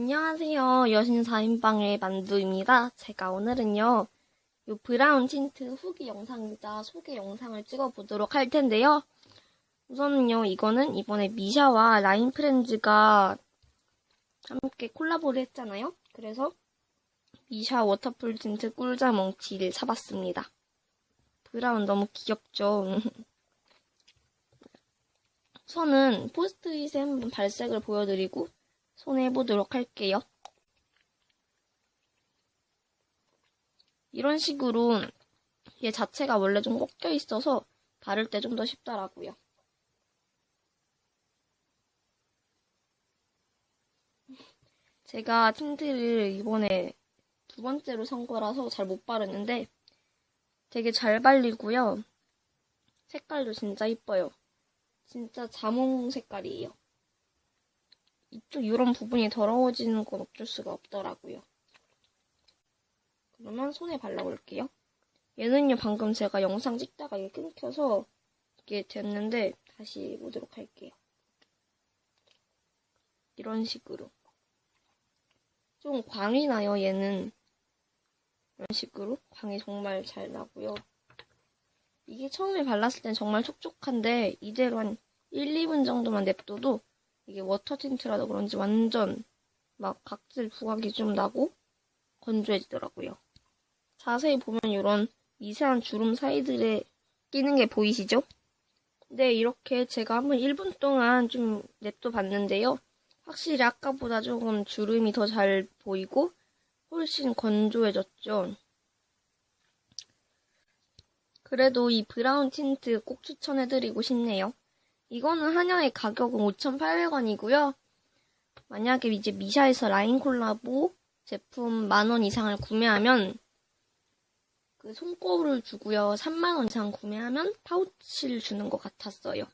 안녕하세요. 여신 4인방의 만두입니다. 제가 오늘은요, 요 브라운 틴트 후기 영상이자 소개 영상을 찍어보도록 할 텐데요. 우선은요, 이거는 이번에 미샤와 라인 프렌즈가 함께 콜라보를 했잖아요. 그래서 미샤 워터풀 틴트 꿀자 멍치를 사봤습니다. 브라운 너무 귀엽죠? 우선은 포스트잇에 한번 발색을 보여드리고 손에 해보도록 할게요. 이런 식으로 얘 자체가 원래 좀 꺾여 있어서 바를 때 좀 더 쉽더라고요. 제가 틴트를 이번에 두 번째로 산 거라서 잘 못 바르는데 되게 잘 발리고요. 색깔도 진짜 이뻐요. 진짜 자몽 색깔이에요. 이쪽 이런 부분이 더러워지는 건 어쩔 수가 없더라고요. 그러면 손에 발라볼게요. 얘는요 방금 제가 영상 찍다가 이게 끊겨서 이게 됐는데 다시 보도록 할게요. 이런 식으로 좀 광이 나요 얘는 이런 식으로 광이 정말 잘 나고요. 이게 처음에 발랐을 땐 정말 촉촉한데 이대로 한 1, 2분 정도만 냅둬도 이게 워터 틴트라서 그런지 완전 막 각질 부각이 좀 나고 건조해지더라고요. 자세히 보면 이런 미세한 주름 사이들에 끼는 게 보이시죠? 네, 이렇게 제가 한번 1분 동안 좀 냅둬 봤는데요. 확실히 아까보다 조금 주름이 더 잘 보이고 훨씬 건조해졌죠. 그래도 이 브라운 틴트 꼭 추천해드리고 싶네요. 이거는 한양의 가격은 5,800원이고요. 만약에 이제 미샤에서 라인 콜라보 제품 만 원 이상을 구매하면 그 손거울을 주고요. 3만 원 이상 구매하면 파우치를 주는 것 같았어요.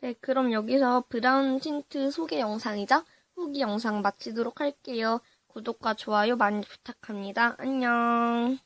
네, 그럼 여기서 브라운 틴트 소개 영상이자 후기 영상 마치도록 할게요. 구독과 좋아요 많이 부탁합니다. 안녕.